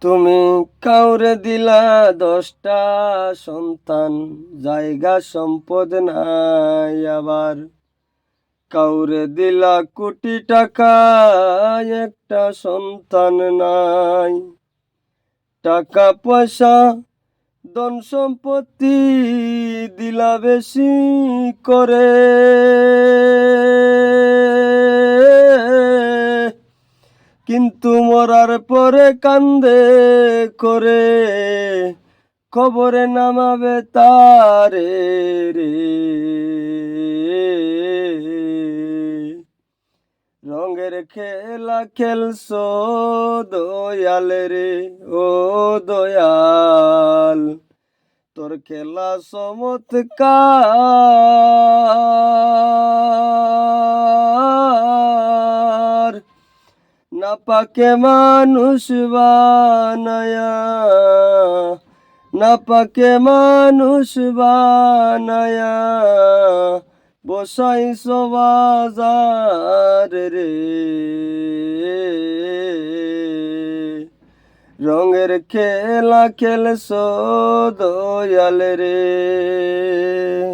তুমি কাউরে দিলা দশটা সন্তান, জায়গা সম্পদ নাই আবার। কাউরে দিলা কোটি টাকা, একটা সন্তান নাই। টাকা পয়সা, ধন সম্পত্তি দিলা বেশি করে। কিন্তু মরার পরে কান্দে করে খবরে নামাবে তারে রে। রঙের খেলা খেলছো দয়াল রে, ও দয়াল, তোর খেলা চমৎকার। না পাকে মানুষ বানায়া না পাকে মানুষ বানায়া, বসাই সবাজার রে। রঙের খেলা খেলছো দয়াল রে।